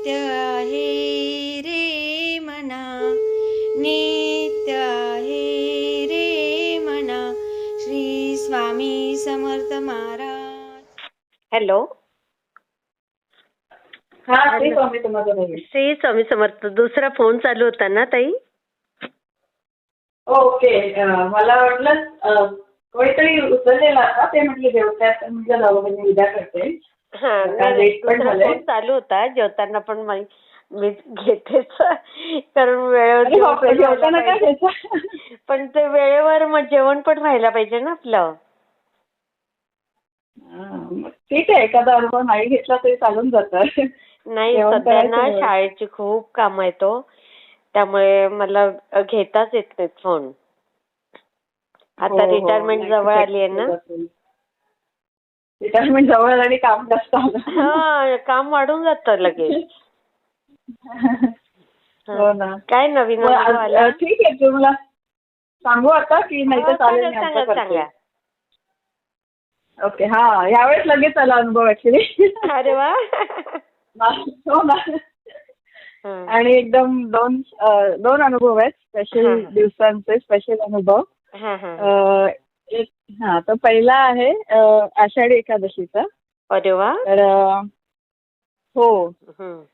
नित्य आहे रे मना नित्य आहे रे मना श्री स्वामी समर्थ महाराज. हॅलो. हा ते स्वामी. श्री स्वामी समर्थ दुसरा फोन चालू होता ना ताई? ओके मला वाटलं कोणीतरी उचललेला का ते म्हटले जाऊ म्हणजे उद्या करते. हा आता नाही, दुसरा. फोन चालू होता जेवताना पण मी घेतेच कारण वेळेवर बापरे, पण ते वेळेवर मग जेवण पण व्हायला पाहिजे ना आपलं. हा, ठीक आहे एखादा अनुभव नाही घेतला तरी चालून जातं. नाही सध्या ना. शाळेची खूप काम आहेत हो त्यामुळे मला घेताच येत नाहीत फोन आता हो, हो, रिटायरमेंट नाही, जवळ आली आहे ना. रिटायरमेंट जवळ आली आणि काम जास्त आलं हा काम वाढून जातं लगेच. हो ना. काय नवीन मग अनुभव आला? अं, ठीक आहे तुम्हाला सांगू आता की नाही तर हो, चालेल मी सांगा आता सांगा करते. ओके हा यावेळेस लगेच आला अनुभव ऍक्च्युली अरे वा. हो ना. हं. आणि एकदम दोन अं, दोन अनुभव आहेत स्पेशल हा, हा. दिवसांचे स्पेशल अनुभव. हं, हं. अं, एक हा तर पहिला आहे आषाढी एकादशीचा. अरे वा. तर हो.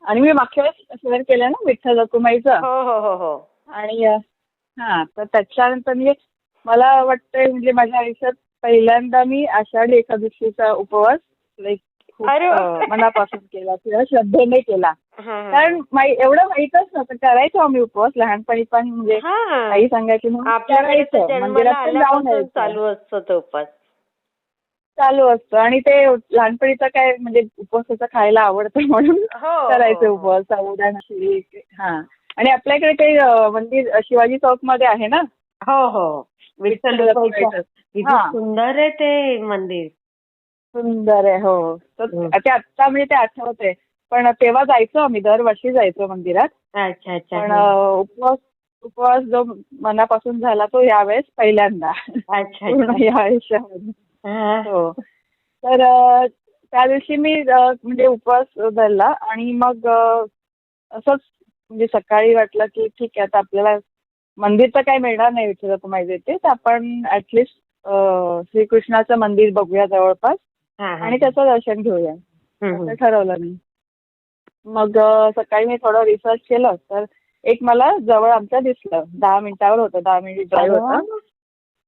आणि मी मागच्या वेळेस शेअर केलं ना विठ्ठल रखुमाईचं हो हो हो हो. आणि हा तर त्याच्यानंतर म्हणजे मला वाटतंय म्हणजे माझ्या आयुष्यात पहिल्यांदा मी आषाढी एकादशीचा उपवास लाईक खूप मनापासून केला किंवा श्रद्धेने केला. हं, हं. कारण एवढं माहीतच नव्हतं करायचो आम्ही उपवास लहानपणी पण म्हणजे हं. आई सांगायची म्हणून यायचं. चालू असतो तो उपास चालू असतं. आणि ते लहानपणीचं काय म्हणजे उपवासाचं खायला आवडतं म्हणून हो करायचं हो, उपवास. खिरी हा. आणि आपल्याकडे ते मंदिर शिवाजी चौकमध्ये आहे ना? हो हो. विठ्ठल हा. सुंदर आहे ते मंदिर. सुंदर आहे हो तर हं. ते आत्ता म्हणजे ते आठवते पण तेव्हा जायचो आम्ही दरवर्षी जायचो मंदिरात अच्छा अच्छा पण हं. उपवास उपवास जो मनापासून झाला तो यावेळेस पहिल्यांदा अच्छा पूर्ण अच्छा या आयुष्यामध्ये हं. हो तर अं, त्या दिवशी मी अं, म्हणजे उपवास धरला आणि मग अं, असंच म्हणजे सकाळी वाटलं की ठीक आहे आता आपल्याला मंदिर तर काय मिळणार नाही विठ्ठल रखुमाई येते तर आपण ऍटलिस्ट श्रीकृष्णाचं मंदिर बघूया जवळपास. आणि त्याचं दर्शन घेऊया. असं ठरवलं मी. मग सकाळी मी थोडं रिसर्च केलं तर एक मला जवळ आमच्या दिसलं. दहा मिनिटावर होतं दहा मिनिट ड्राईव्ह होता.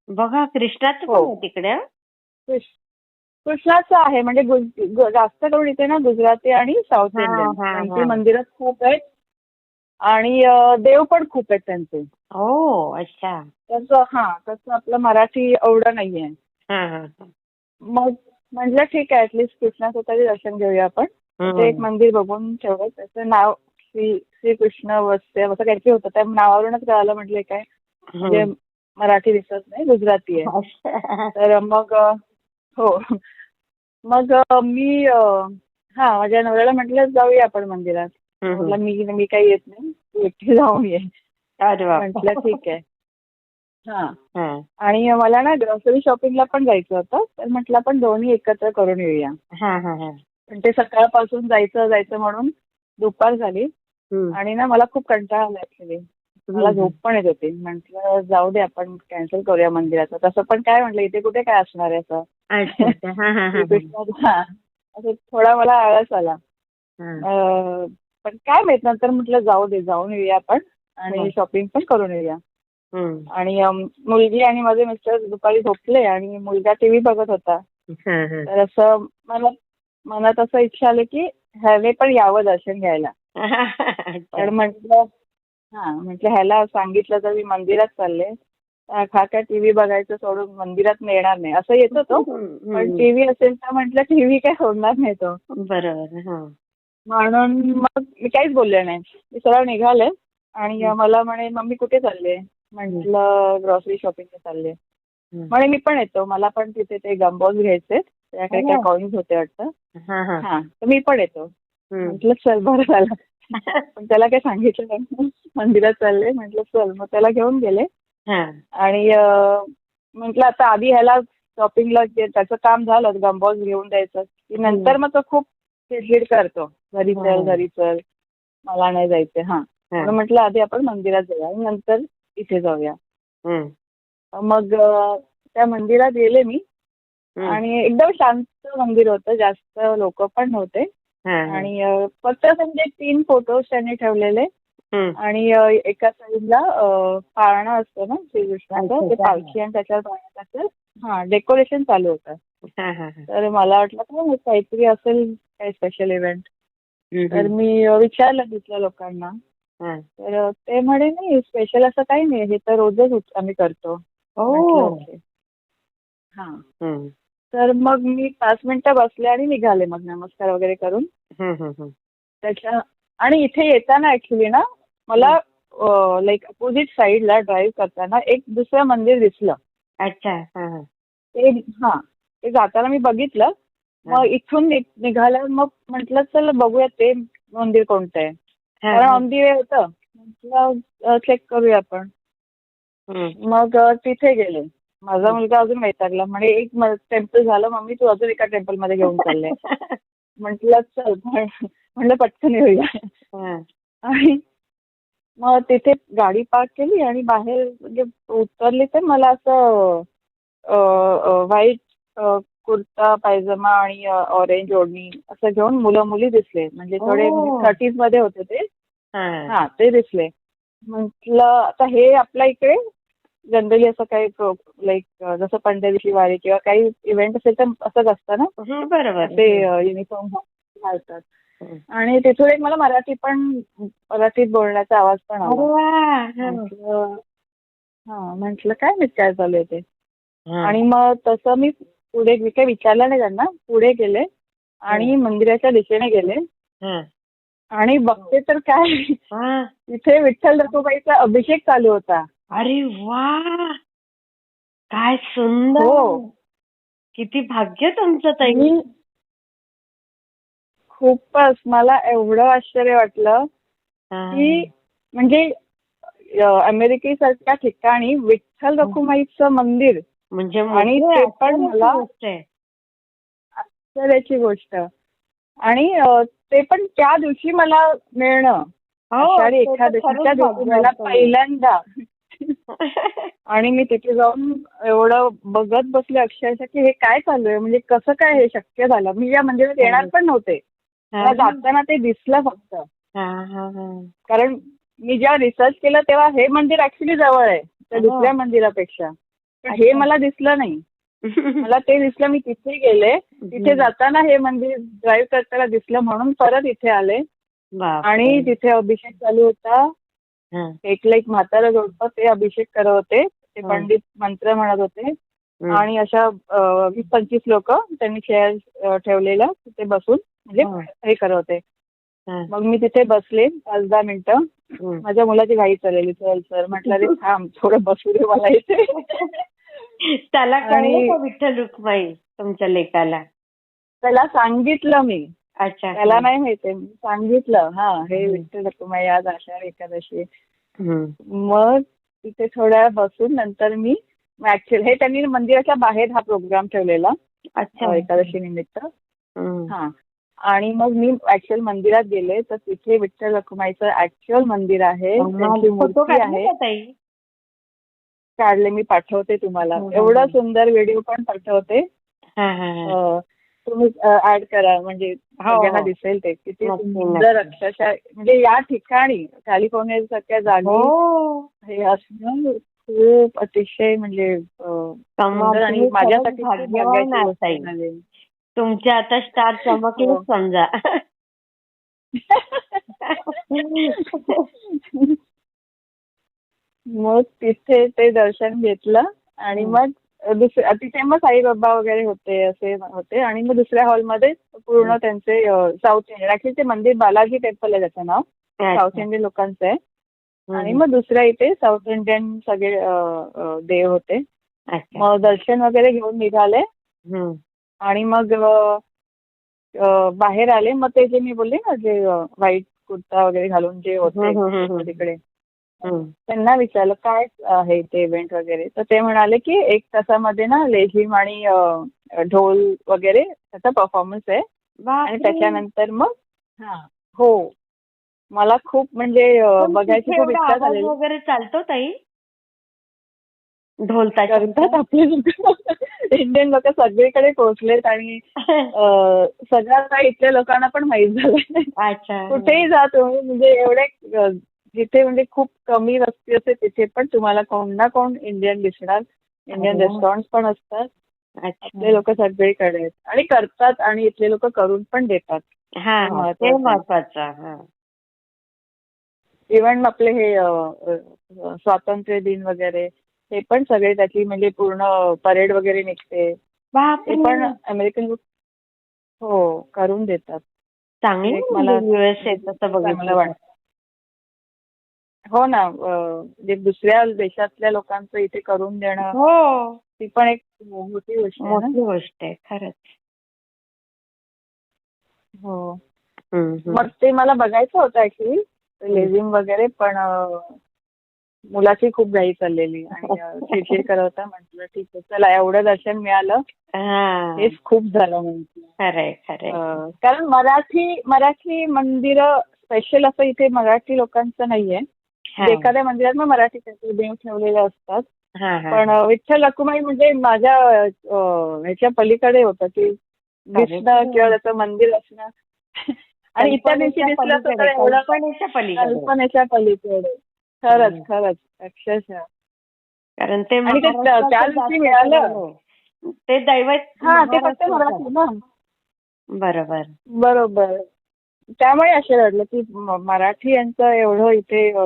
बघा कृष्णाचं हो. तिकडे? कृष्- कृष्णाचं आहे म्हणजे जास्त करून इथे ना गुजराती आणि साऊथ इंडियन हा, त्यांची हा. मंदिरं खूप आहेत. आणि देव पण खूप आहेत त्यांचे. हो अच्छा. तसं हा तसं आपलं मराठी एवढं नाहीये. मग म्हटलं ठीक आहे ऍटलिस्ट कृष्णाचं तरी दर्शन घेऊया आपण. ते एक मंदिर बघून ठेवलं त्याचं नाव श्री श्रीकृष्ण वस्ते असं काहीतरी होतं. त्या नावावरूनच कळालं म्हटलं काय म्हणजे. मराठी दिसत नाही गुजराती आहे. तर मग हो. मग मी हा माझ्या नवऱ्याला म्हटलं जाऊया आपण मंदिरात. म्हटलं. मी मी काही येत नाही. तू एकटी जाऊन ये म्हटलं ठीक आहे. हा. आणि मला ना ग्रॉसरी शॉपिंगला पण जायचं होतं तर म्हटलं आपण दोन्ही एकत्र करून येऊया. हं, हं, हं. पण ते सकाळपासून जायचं जायचं म्हणून दुपार झाली. आणि ना मला खूप कंटाळा आला ऍक्च्युली मला झोप पण येत होती. म्हटलं जाऊ दे आपण कॅन्सल करूया मंदिराचं. तसं पण काय म्हटलं इथे कुठे काय असणार आहे असं? असं थोडा मला आळस आला. पण काय माहीत नंतर म्हटलं जाऊ दे जाऊन येऊया आपण आणि. शॉपिंग पण करून येऊया. आणि मुलगी आणि माझे मिस्टर दुपारी झोपले आणि मुलगा टीव्ही बघत होता. तर असं मला मनात असं इच्छा आली की ह्याने पण यावं दर्शन घ्यायला. तर म्हटलं हा म्हटलं ह्याला सांगितलं तर मी मंदिरात चालले हा काय टीव्ही बघायचं सोडून मंदिरात येणार नाही असं येत होतं पण. टीव्ही असेल तर म्हटलं टीव्ही काय सोडणार नाही तो बरोबर. म्हणून मग मी काहीच बोलले नाही मी सरळ निघाले आणि. मला म्हणे मम्मी कुठे चालले म्हटलं ग्रॉसरी शॉपिंगला चालले. हं. म्हणे मी पण येतो. मला पण तिथे ते गमबॉज घ्यायचे. त्याकडे काय. कॉईन्स होते वाटतं. हा हा. हा तर मी पण येतो. म्हटलं चल बरं झालं. पण त्याला काय सांगितलं नाही. मंदिरात चालले. म्हटलं चल मग त्याला घेऊन गेले. हा. आणि म्हटलं आता आधी ह्याला शॉपिंगला त्याचं काम झालं गमबॉज घेऊन द्यायचं. की नंतर मग तो खूप चिडचिड करतो. घरी चल हं. घरी चल. मला नाही जायचं हा. हा. म्हटलं आधी आपण मंदिरात जाऊया. नंतर इथे जाऊया. मग त्या मंदिरात गेले मी. आणि एकदम शांत मंदिर होतं जास्त लोक पण नव्हते. आणि फक्त म्हणजे तीन फोटोज त्यांनी ठेवलेले. आणि एका साईडला पाळणं असतं ना श्रीकृष्णाचं ते. पालखी आणि त्याच्यावर पाळण्याचं हा डेकोरेशन चालू होतं. तर मला वाटलं का काहीतरी असेल काही स्पेशल इव्हेंट तर. मी विचारलं तिथल्या लोकांना हा. तर ते म्हणे नाही स्पेशल असं काही नाही हे तर रोजच आम्ही करतो म्हटलं, ओ. "Okay." हा हम्म. तर मग मी पाच मिनिटं बसले आणि निघाले मग नमस्कार वगैरे करून. त्याच्या आणि इथे येताना ऍक्च्युली ना मला लाईक अपोजिट साईडला ड्राईव्ह करताना एक दुसरं मंदिर दिसलं अच्छा हा, हा. ते हा ते जाताना मी बघितलं मग इथून नि- निघाल्यावर मग म्हटलं चल बघूया ते मंदिर कोणतं आहे कारण. ऑन दी वे होतं म्हटलं चेक करूया आपण. मग तिथे गेले माझा मुलगा अजून वैतागला म्हणे एक टेम्पल झालं मम्मी तू अजून एका टेम्पलमध्ये घेऊन चालले म्हटलं चल म्हटलं पटकन येऊया हा. आणि मग तिथे गाडी पार्क केली आणि बाहेर म्हणजे उतरली तर मला असं व्हाईट कुर्ता पायजमा आणि ऑरेंज ओढणी असं घेऊन मुलं मुली दिसले म्हणजे थोडे. थर्टीजमध्ये होते ते हा. हा ते दिसले म्हटलं आता हे आपल्या इकडे जनरली असं काही लाईक जसं पंढरीची वारी किंवा काही इव्हेंट असेल तर असंच असतं ना हम्म, बरोबर ते युनिफॉर्म घालतात हम्म. आणि तिथून एक मला मराठी पण मराठीत बोलण्याचा आवाज पण आला हा. म्हटलं हा काय काय चालू आहे ते हा. आणि मग तसं मी पुढे मी काही विचारलं नाही त्यांना पुढे गेले आणि मंदिराच्या दिशेने गेले. आणि बघते तर काय. तिथे विठ्ठल रखुबाईचा अभिषेक चालू होता अरे वा काय सुंदर हो. किती भाग्य तुमचं ताई खूपच मला एवढं आश्चर्य वाटलं. की म्हणजे अमेरिकेसारख्या ठिकाणी विठ्ठल रखुमाईचं मंदिर म्हणजे आणि ते पण मला-. आश्चर्याची गोष्ट. आणि ते पण त्या दिवशी मला मिळणं. हो, खरंच दिवशी मला. पहिल्यांदा. आणि मी तिथे जाऊन एवढं बघत बसले अक्षरशः की हे काय चालू आहे? म्हणजे कसं काय हे शक्य झालं? मी या मंदिरात येणार पण नव्हते. मला जाताना ते दिसलं फक्त. हा, हा, हा. कारण मी जेव्हा रिसर्च केलं तेव्हा हे मंदिर ऍक्च्युली जवळ आहे त्या हो. दुसऱ्या मंदिरापेक्षा. हे. मला दिसलं नाही मला ते दिसलं मी तिथे गेले तिथे जाताना हे मंदिर ड्राईव्ह करताना दिसलं म्हणून परत इथे आले. आणि तिथे अभिषेक चालू होता. एकला एक म्हातारं जोडपं ते अभिषेक करत होते ते हं. पंडित मंत्र म्हणत होते. आणि अशा वीस पंचवीस लोक त्यांनी चेअर ठेवलेलं तिथे बसून म्हणजे हं. हे करत होते. मग मी तिथे बसले पाच दहा मिनिटं. माझ्या मुलाची घाई चाललेली. चल सर म्हटलं अरे थांब थोडं बसू दे मला इथे. त्याला आणि- कळलं विठ्ठल रुक्माई तुमच्या लेकाला? त्याला सांगितलं मी. अच्छा. त्याला नाही माहिती. मी सांगितलं हा हे. विठ्ठल रखुमाई आज आषाढ एकादशी. मग तिथे थोड्या बसून नंतर मी ऍक्च्युअली हे त्यांनी मंदिराच्या बाहेर हा प्रोग्राम ठेवलेला. अच्छा. एकादशी निमित्त. हा. आणि मग मी ऍक्च्युअल मंदिरात गेले तर तिथे विठ्ठल रखुमाईचं ऍक्च्युअल मंदिर आहे. त्यांची मूर्ती काढले आहे. काढले मी पाठवते तुम्हाला. हं, हं, एवढा हं. सुंदर व्हिडिओ पण पाठवते. हा, हा, हा. तुम्ही ऍड करा म्हणजे. सगळ्यांना दिसेल ते. किती सुंदर. अक्षरशः म्हणजे या ठिकाणी कॅलिफोर्निया सारख्या जागी हो. असणं खूप अतिशय म्हणजे आणि माझ्यासाठी खरंच खूप भाग्यवान भाग्याची आहात गोष्ट ताई. झाली. तुमचे आता स्टार चमकलेच हो. समजा मग तिथे ते दर्शन घेतलं आणि. मग दुसऱ्या तिथे मग साईबाबा वगैरे होते असे होते आणि मग दुसऱ्या हॉलमध्ये पूर्ण त्यांचे साऊथ इंडियन ऍक्च्युली ते मंदिर बालाजी टेम्पल आहे त्याचं नाव साऊथ इंडियन लोकांचं आहे आणि मग दुसऱ्या इथे साऊथ इंडियन सगळे देव होते मग दर्शन वगैरे घेऊन निघाले. आणि मग बाहेर आले. मग ते जे मी बोलले ना जे व्हाईट कुर्ता वगैरे घालून जे होते. तिकडे. त्यांना विचारलं काय आहे ते इव्हेंट वगैरे? तर ते म्हणाले की एक तासामध्ये ना लेझिम आणि ढोल वगैरे त्याचा परफॉर्मन्स आहे. आणि. त्याच्यानंतर मग हा. हो. मला खूप म्हणजे बघायची खूप इच्छा झालेली. वगैरे चालतो ताई? ढोलताच्या करतात आपले इंडियन लोक सगळीकडे पोहोचलेत आणि सगळ्या इथल्या लोकांना पण माहीत अच्छा. कुठेही जा तुम्ही म्हणजे एवढे जिथे म्हणजे खूप कमी वस्ती असते तिथे पण तुम्हाला कोण ना कोण इंडियन दिसणार. इंडियन वा. रेस्टॉरंट पण असतात. आपले लोक सगळीकडे आहेत. आणि करतात आणि इथले लोक करून पण देतात. हा हा, महत्वाचं हा. इव्हन आपले हे स्वातंत्र्य दिन वगैरे हे पण सगळे त्याची म्हणजे पूर्ण परेड वगैरे निघते. बापरे! ते पण अमेरिकन लोक हो करून देतात. चांगली एक मला- युएसए तसं चांगलं बघितलं वाटतं. हो ना अ, म्हणजे दुसऱ्या देशातल्या लोकांचं इथे करून देणं हो. ती पण एक मोठी गोष्ट आहे ना. मोठी गोष्ट आहे खरंच. हो. मग ते मला बघायचं होतं ऍक्च्युली लेझिम वगैरे पण अ, मुलाची खूप घाई चाललेली आणि चिडचिड करत होता म्हटलं ठीक आहे चला एवढं दर्शन मिळालं. हा. हेच खूप झालं अ, कारण मराठी मराठी मंदिरं स्पेशल असं इथे मराठी लोकांचं नाहीये. एखाद्या मंदिरात मग मराठी काहीतरी देव ठेवलेले असतात. पण विठ्ठल रखुमाई म्हणजे माझ्या ह्याच्या पलीकडे होतं की दिसणं किंवा त्याचं मंदिर असणं. आणि इतर दिवशी दिसलं तर एवढं कल्पनेच्या पलीकडे. खरंच. खरंच अक्षरशः कारण ते आणि ते त्या दिवशी जास्त मिळालं. झालंय. ते दैवत हा ते फक्त. मराठी ना बरोबर बरोबर त्यामुळे असे रडलं की म- मराठी यांचं एवढं इथे अ,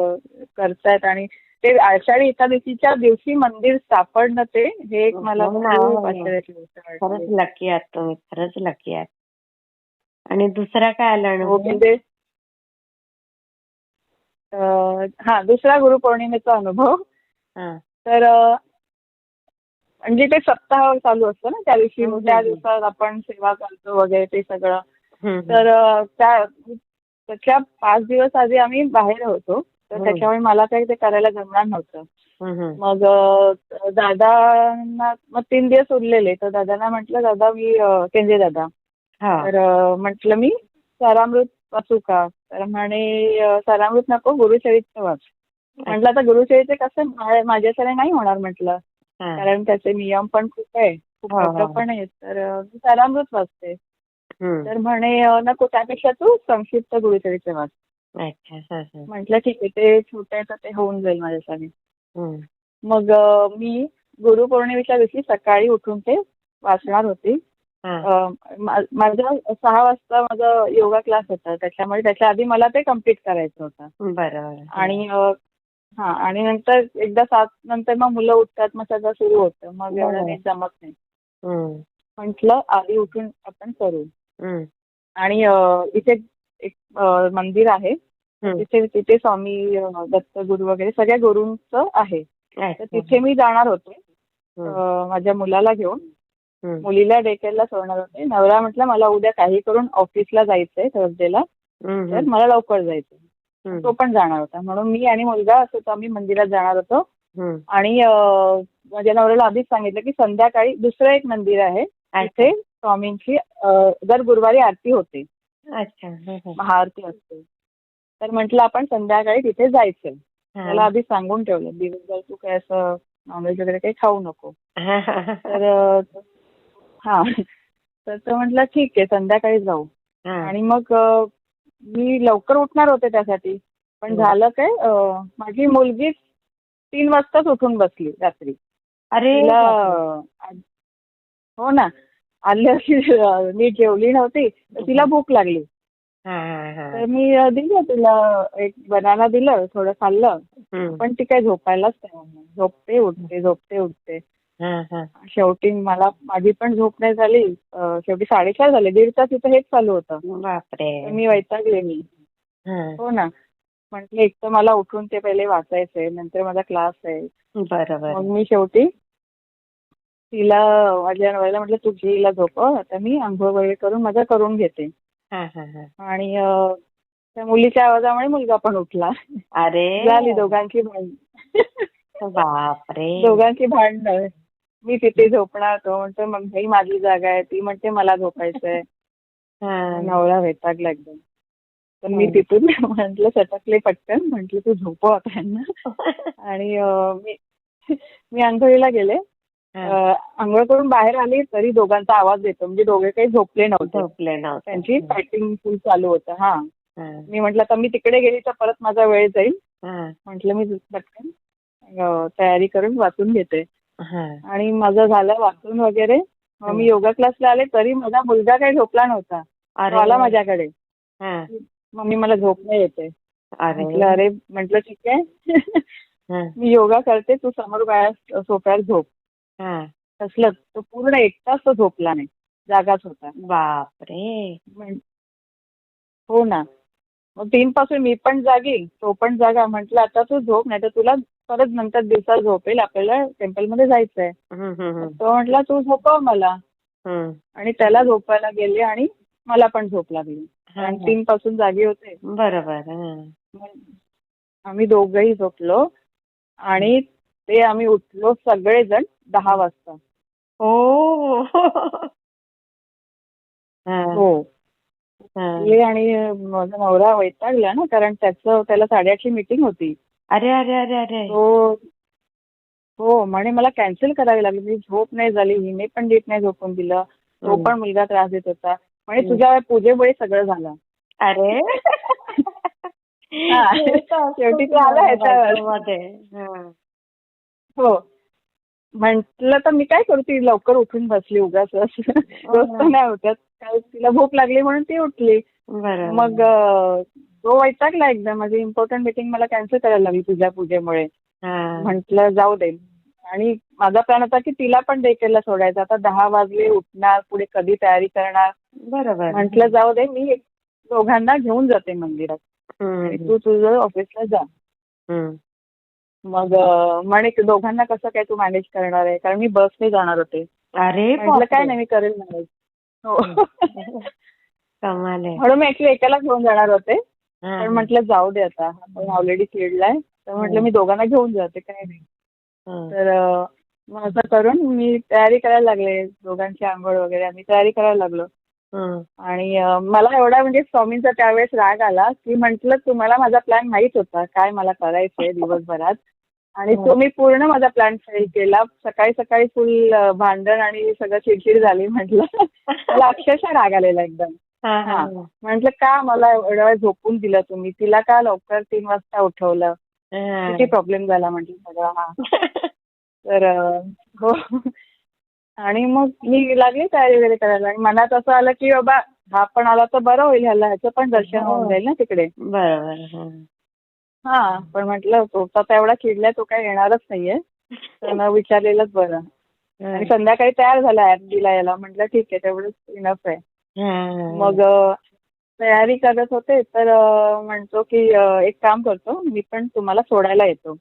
करतायत आणि ते आषाढी एकादशीच्या दिवशी मंदिर सापडणं ते हे एक मला हो ना, खूप हो ना. आश्चर्याची गोष्ट खरंच वाटली लकी आहात तुम्ही खरंच लकी आहात आणि दुसरा काय आला हो अनुभव म्हणजे हा दुसरा गुरुपौर्णिमेचा अनुभव हा. तर अ, म्हणजे ते सप्ताह चालू असतं ना त्या दिवशी हम्म, त्या हम्म. दिवसात आपण सेवा करतो वगैरे ते सगळं हम्म, तर अ, त्या त्याच्या पाच दिवस आधी आम्ही बाहेर होतो तर हम्म. त्याच्यामुळे मला काही ते करायला जमणार नव्हतं हम्म, हम्म. मग अ, दादांना मग तीन दिवस उरलेले तर दादांना म्हटलं दादा मी अ, केंद्रे दादा हा. तर म्हटलं मी सारामृत वाचू का तर म्हणे सारामृत नको गुरुचरित्र वाच म्हटलं आता गुरुचरित्र कसं मा- माझ्याकडे नाही होणार म्हटलं हा. कारण त्याचे नियम पण खूप आहे खूप हो, हो. पण आहे तर मी सारामृत वाचते. तर म्हणे नको त्यापेक्षा तू संक्षिप्त गुरुचरित्र वाच हा, हा. म्हटलं ठीक आहे ते छोटं तर ते होऊन जाईल माझ्यासाठी. मग मी गुरुपौर्णिमेच्या दिवशी सकाळी उठून ते वाचणार होती हा. माझा सहा वाजता माझा योगा क्लास होता. त्याच्यामुळे त्याच्या आधी मला ते कंप्लीट करायचं होतं. बरोबर आणि हा आणि नंतर एकदा सात नंतर मग मुलं उठतात मग सगळं सुरू होतं. मग एवढं. काही जमत नाही. म्हटलं आधी उठून आपण करू. आणि इथे एक मंदिर आहे. तिथे तिथे स्वामी अ, दत्तगुरू वगैरे सगळ्या गुरूंचं आहे. तर. तिथे मी जाणार होते. माझ्या मुलाला घेऊन. मुलीला डेकेला सोडणार होते. नवरा म्हटलं मला उद्या काही करून ऑफिसला जायचंय थर्सडेला. तर मला लवकर जायचं हम्म. तो पण जाणार होता. म्हणून मी आणि मुलगा असं तो आम्ही मंदिरात जाणार होतो. आणि माझ्या नवऱ्याला आधीच सांगितलं की संध्याकाळी दुसरं एक मंदिर आहे. तिथे स्वामींची दर गुरुवारी आरती होते. अच्छा. महाआरती असते. तर म्हटलं आपण संध्याकाळी तिथे जायचंय. त्याला आधी सांगून ठेवलं दिवसभर तू काय असं नॉनव्हेज वगैरे काही खाऊ नको. तर हा. तर तो म्हटलं ठीक आहे संध्याकाळी जाऊ. हा. आणि मग मी लवकर उठणार होते त्यासाठी. पण हम्म. झालं काय माझी मुलगी तीन वाजताच उठून बसली रात्री. अरे हो ना. आल्या नीट जेवली नव्हती तर तिला भूक लागली. हा, हा, हा. तर मी दिलं तिला एक बनाना दिलं थोडं खाल्लं. पण ती काय झोपायलाच नाही. झोपते उठते झोपते उठते. हा हा शेवटी मला माझी पण झोप नाही झाली. अं, शेवटी साडेचार झाले. दीड तास तिथं हेच चालू होतं. तर बापरे. मी वैतागले मी. हा ना. म्हटलं एक तर मला उठून ते पहिले वाचायचंय नंतर माझा क्लास आहे. बरोबर. मग मी शेवटी तिला माझ्या नवऱ्याला म्हटलं तू घे हिला झोपव आता मी आंघोळ वगैरे करून माझा करून घेते. आणि अं, त्या मुलीच्या आवाजामुळे मुलगा पण उठला. अरे. झाली दोघांची भांडण. बापरे. दोघांची भांडणं. मी तिथे झोपणार तो म्हणतो मग ही माझी जागा आहे. ती म्हणते मला झोपायचंय. हा. नवरा वैतागला एकदम. पण मी. तिथून म्हंटल सटकले पटकन. म्हंटल तू झोपव आता यांना. आणि मी मी आंघोळीला गेले. आंघोळ करून बाहेर आली तरी दोघांचा आवाज येतो. म्हणजे दोघे काही झोपले नव्हते. झोपले नव्हते. त्यांची फायटिंग फुल चालू होतं. हा. मी म्हटलं आता मी तिकडे गेली तर परत माझा वेळ जाईल. हा. म्हटलं मी पटकन तयारी करून वाचून घेते. आणि माझं झालं वाचून वगैरे. मग मी योगा क्लासला आले तरी माझा मुलगा काही झोपला नव्हता. तो आला माझ्याकडे. हा. मम्मी मला झोप नाही येते. म्हटलं अरे म्हटलं ठीक आहे. मी योगा करते तू समोर बाया सोफ्यावर झोप. हा. तसलं तो पूर्ण एक तास तो झोपला नाही. जागाच होता. बापरे. हो ना. मग तीन पासून मी पण जागी तो पण जागा. म्हटलं आता तू झोप नाही तर तुला परत नंतर दिवसा झोप येईल आपल्याला टेम्पलमध्ये जायचंय. तो म्हटला तू झोपव मला. आणि त्याला झोपायला गेले आणि मला पण झोप लागली. आणि हा. तीन पासून जागी होते. बरोबर आम्ही दोघंही झोपलो आणि ते आम्ही उठलो सगळेजण दहा वाजता. हो. हा. आणि माझा नवरा वैतागला ना कारण त्याचं त्याला साडेआठची मीटिंग होती. अरे अरे अरे अरे. तो हो म्हणे मला कॅन्सल करावी लागली. मी झोप नाही झाली हिने पण नीट नाही झोपून दिलं. तो हम्म. पण मुलगा त्रास देत होता. म्हणे हम्म. तुझ्या पूजेमुळे सगळं झालं. अरे. हा. शेवटी ते आलं ह्याच्यावर. हा. हो. म्हटलं तर मी काय करू? ती लवकर उठून बसली उगाच रोज तर नाही काय तिला भूक लागली म्हणून ती उठली. मग तो वैतागला एकदा माझी इम्पॉर्टंट मीटिंग मला कॅन्सल करायला लागली तुझ्या पूजेमुळे. म्हटलं जाऊ दे. आणि माझा प्लॅन होता की तिला पण डेकेला सोडायचं. आता दहा वाजले उठणार पुढे कधी तयारी करणार? बरोबर. म्हटलं जाऊ दे मी दोघांना घेऊन जाते मंदिरात. तू तुझं ऑफिसला जा. मग म्हणे की दोघांना कसं काय तू मॅनेज करणार आहे? कारण मी बसने जाणार होते. अरे. काय नाही मी करेल मॅनेज हो. कमाल आहे. म्हणून मी ऍक्च्युली एकाला घेऊन जाणार होते. हा. पण म्हटलं जाऊ दे आता. आपण ऑलरेडी खेळलाय तर म्हटलं मी दोघांना घेऊन जाते काय नाही. तर मग असं करून मी तयारी करायला लागले. दोघांची आंघोळ वगैरे आम्ही तयारी करायला लागलो. आणि मला एवढा म्हणजे स्वामींचा त्यावेळेस राग आला की म्हटलं तुम्हाला माझा प्लॅन माहीत होता. काय मला करायचंय दिवसभरात. आणि हो. तुम्ही पूर्ण माझा प्लॅन फेल केला. सकाळी सकाळी फुल भांडण आणि सगळं चिडचिड झाली म्हटलं. मला अक्षरशः राग आलेला एकदम. हा, हा. हा. म्हटलं का मला एवढा वेळ झोपून दिलं तुम्ही? तिला का लवकर तीन वाजता उठवलं? हा. किती प्रॉब्लेम झाला म्हटलं सगळा हा. तर हो. आणि मग मी लागली तयारी वगैरे करायला. आणि मनात असं आलं की बाबा हा पण आला तर बरं होईल ह्याला. ह्याचं पण दर्शन हो. होऊन जाईल ना तिकडे. बरोबर हा. हा पण म्हटलं तो आता एवढा चिडलाय तो काही येणारच नाहीये. तर न विचारलेलंच बरं. आणि संध्याकाळी तयार झाला ऍप दिला याला. म्हटलं ठीक आहे तेवढंच इनफ आहे. हा. मग तयारी करत होते तर म्हणतो की एक काम करतो मी पण तुम्हाला सोडायला येतो.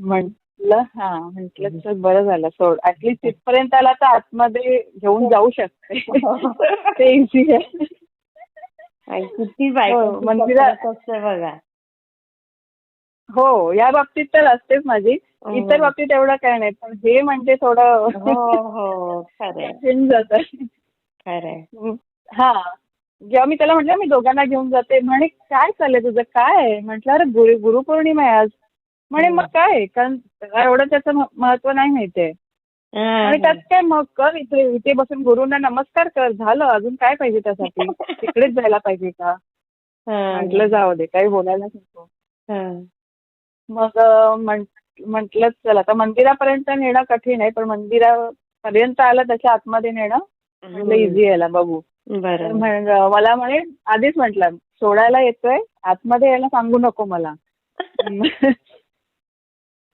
म्हटलं हा म्हटलं तर बरं झालं सोड. ऍटलीस्ट तिथपर्यंत आला तर आतमध्ये घेऊन जाऊ शकते. ते इझी आहे. किती बायको हो, मंदिरात- असते बघा. हो या बाबतीत तर असतेच माझी. इतर बाबतीत एवढं काय नाही पण हे म्हणजे थोडं हो हो जातं. हा. जेव्हा मी त्याला म्हटलं मी दोघांना घेऊन जाते. म्हणे काय चाललंय तुझं? काय? म्हटलं अरे गुरु गुरुपौर्णिमा आहे आज. म्हणे मग काय? कारण एवढं त्याचं महत्त्व नाही माहितीये आणि त्यात काय मग कर इथे इथे बसून गुरुंना नमस्कार कर. झालं अजून काय पाहिजे त्यासाठी? तिकडेच जायला पाहिजे का? म्हटलं जाऊ दे काही बोलायलाच नको. मग म्हण- म्हटलं चल. आता मंदिरापर्यंत नेणं कठीण आहे पण मंदिरापर्यंत आलं त्याच्या आतमध्ये नेणं म्हटलं इझी यायला बघू. तर बरं म्हण- मला म्हणे आधीच म्हटलं सोडायला येतोय आतमध्ये यायला सांगू नको मला.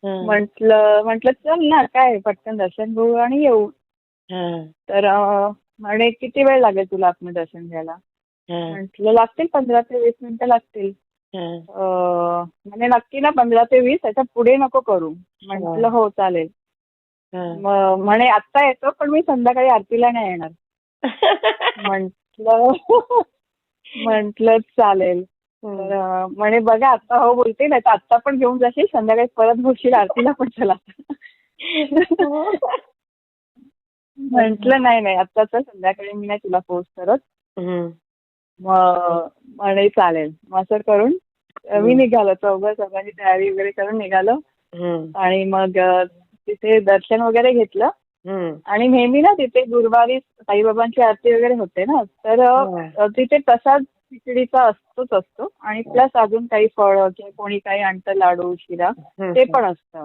हं. म्हंटल म्हंटल चल ना काय पटकन दर्शन घेऊ आणि येऊ. हं. तर अं, म्हणे किती वेळ लागेल तुला आतमध्ये दर्शन घ्यायला? हं. म्हटलं लागतील पंधरा ते वीस मिनिटं लागतील. हं. अं, म्हणे नक्की ना पंधरा ते वीस त्याच्या पुढे नको करू. म्हटलं हो चालेल. म्हणे आत्ता येतो पण मी संध्याकाळी आरतीला नाही येणार. म्हटलं म्हटलं चालेल. तर म्हणे बघा आत्ता हो बोलते नाही तर आत्ता पण घेऊन जाशील संध्याकाळी परत बोलशील आरतीला पण चला. म्हटलं नाही नाही आत्ताच संध्याकाळी मी नाही तुला फोर्स करत. मग म्हणे चालेल. मग असं करून मी निघालो चौघं चौघांची तयारी वगैरे करून निघालो. आणि मग तिथे दर्शन वगैरे घेतलं. आणि नेहमी ना तिथे गुरुवारी साईबाबांची आरती वगैरे होते ना. तर तिथे प्रसाद खिचडीचा असतोच असतो. आणि प्लस अजून काही फळं किंवा कोणी काही आणतं लाडू शिरा ते पण असतं.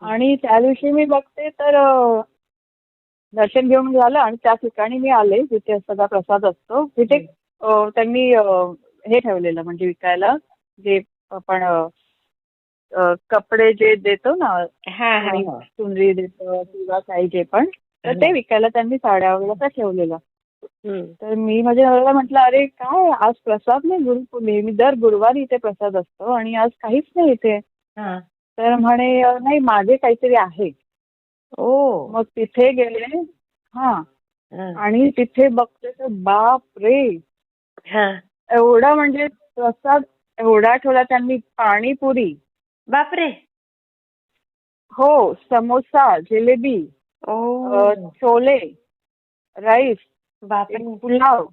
आणि त्या दिवशी मी बघते तर दर्शन घेऊन झालं आणि त्या ठिकाणी मी आले जिथे सगळा प्रसाद असतो. तिथे त्यांनी हे ठेवलेलं म्हणजे विकायला जे आपण कपडे जे देतो ना. चुनरी देतं किंवा काही जे पण तर ते विकायला त्यांनी साड्या वगैरे ठेवलेलं. तर मी माझ्या नवऱ्याला म्हटलं अरे काय आज प्रसाद नाही गुरु नेहमी दर गुरुवारी इथे प्रसाद असतो आणि आज काहीच नाही इथे. तर म्हणे "अं, नाही मागे काहीतरी आहे ओ मग तिथे गेले हा. आणि तिथे बघते तर बाप रे. एवढा म्हणजे प्रसाद एवढा ठेवला त्यांनी पाणीपुरी. बापरे. हो समोसा जिलेबी ओ. अं, छोले राईस बापरे. पुलाव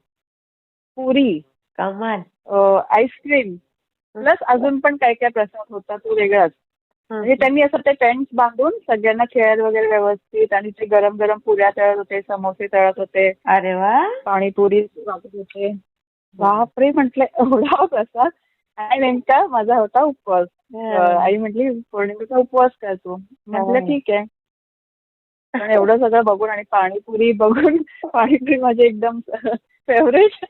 पुरी कमाल. आईस्क्रीम प्लस अजून पण काय काय प्रसाद होता तो वेगळाच. हं. म्हणजे त्यांनी असं ते टेंट बांधून सगळ्यांना चेअर वगैरे व्यवस्थित आणि ते गरम गरम पुऱ्या तळत होते समोसे तळत होते. अरे वा. पाणीपुरी वाटत होते. बापरे म्हटलं एवढा प्रसाद. आणि नेमका माझा होता उपवास. आई म्हटली पौर्णिमेचा उपवास कर तू? म्हटलं हा. ठीक आहे. पण एवढं सगळं बघून आणि पाणीपुरी बघून पाणीपुरी माझी एकदम फेवरेट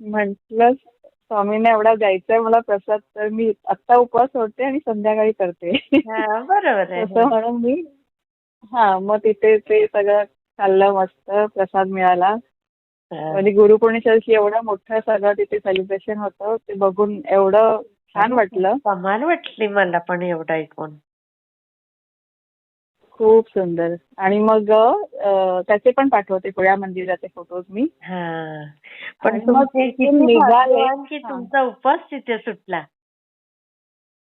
म्हटलं स्वामींना एवढा द्यायचा मला प्रसाद तर मी आत्ता उपवास सोडते आणि संध्याकाळी करते. हा, बरोबर तसं म्हणून मी हा मग तिथे ते सगळं खाल्लं मस्त प्रसाद मिळाला. आणि गुरुपौर्णिमेच्या दिवशी एवढं मोठं सगळं तिथे सेलिब्रेशन होतं. ते बघून एवढं छान वाटलं. कमाल वाटली मला पण एवढं ऐकून. खूप सुंदर. आणि मग त्याचे पण पाठवते पुण्या मंदिराचे फोटोज मी. हा. पण निघाले. तुमचा उपवास तिथे सुटला?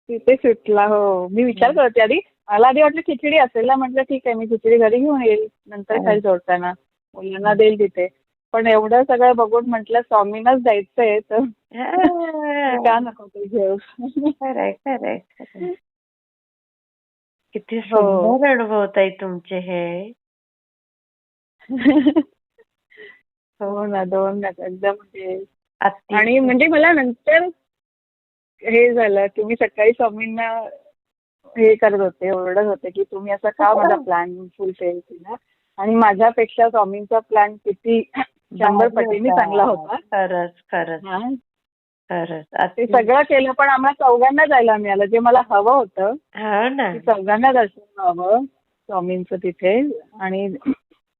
तिथे सुटला हो. मी विचार. करते आधी. मला आधी वाटलं खिचडी असेल ना म्हटलं ठीक आहे मी खिचडी घरी घेऊन येईल. नंतर हा. खाली सोडताना मुलांना देईल तिथे. पण एवढं सगळं बघून म्हटलं स्वामींनाच द्यायचंय तर हा. का नको ते घेऊ खरंय खरंय खरंय. किती हो. सुंदर अनुभव ताई तुमचे हे हो ना दोन ना एकदम आणि म्हणजे मला नंतर हे झालं की मी सकाळी स्वामींना हे करत होते ओरडत होते की तुम्ही असा का माझा प्लॅन फुलफिल केला आणि माझ्यापेक्षा स्वामींचा प्लॅन किती शंभर पटीने चांगला होता. खरंच खरंच. हा. खरंच. ते सगळं केलं पण आम्हाला चौघांना जायला मिळालं जे मला हवं होतं हो चौघांना दर्शन व्हावं स्वामींचं तिथे. आणि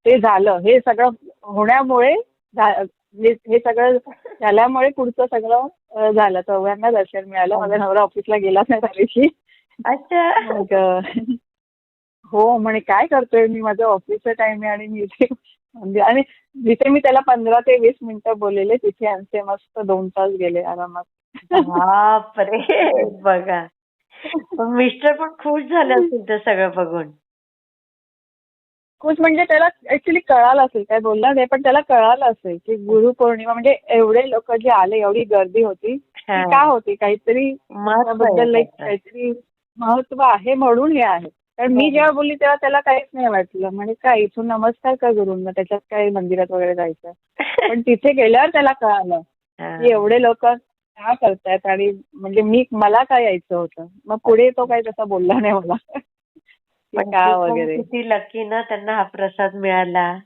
ते झालं. हे सगळं होण्यामुळे हे हे सगळं झाल्यामुळे पुढचं सगळं झालं. चौघांना दर्शन मिळालं. माझा नवरा ऑफिसला गेला नाही त्या दिवशी. अच्छा. मग हो म्हणे काय करतोय मी? माझं ऑफिसचा टाइम आहे आणि मी म्हणजे आणि जिथे मी त्याला पंधरा ते वीस मिनिटं बोललेले तिथे आमचे मस्त दोन तास गेले आरामात. बापरे! बघा. पण मिस्टर पण खुश झाले असतील ते सगळं बघून. खुश म्हणजे त्याला ऍक्च्युली कळालं असेल काय बोलला नाही पण त्याला कळालं असेल की गुरुपौर्णिमा म्हणजे एवढे लोक जे आले एवढी गर्दी होती. का होती? काहीतरी त्याचं. काहीतरी महत्त्व आहे म्हणून हे आहे. कारण मी हो. जेव्हा बोलली तेव्हा त्याला काहीच नाही वाटलं. म्हणजे काय इथून नमस्कार कर गुरुंना त्याच्यात काय मंदिरात वगैरे जायचं. पण तिथे गेल्यावर त्याला कळालं. की एवढे लोक का करतायत आणि म्हणजे मी मला काय यायचं होतं? मग पुढे तो काही तसा बोलला नाही मला. की का वगैरे. किती लकी ना त्यांना हा प्रसाद मिळाला.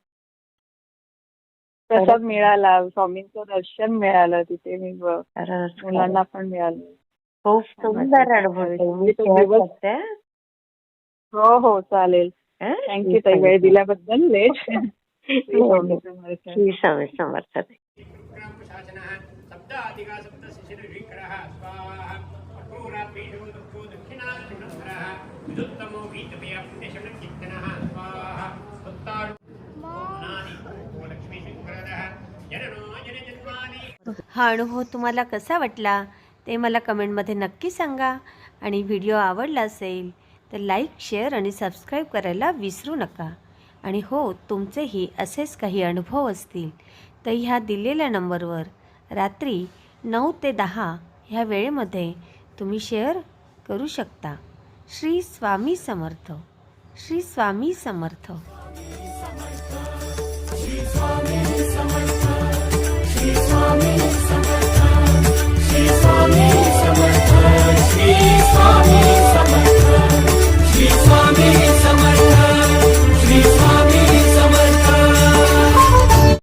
प्रसाद मिळाला. स्वामींचं दर्शन मिळालं तिथे. मी मुलांना पण मिळालं. खूप सुंदर अनुभव ताई. मी तो share दिवस- करते. हो हो चालेल? थँक्यू ताई. वेळ दिल्याबद्दल लेट. हो, श्री स्वामी समर्थ हा अनुभव तुम्हाला कसा वाटला ते मला कमेंटमध्ये नक्की सांगा. आणि व्हिडिओ आवडला असेल तर लाईक शेअर आणि सबस्क्राईब करायला विसरू नका. आणि हो तुमचेही असेच काही अनुभव असतील तर ह्या दिलेल्या नंबरवर रात्री नऊ ते दहा ह्या वेळेमध्ये तुम्ही शेअर करू शकता. श्री स्वामी समर्थ. श्री स्वामी समर्थ. श्री स्वामी समर्थ.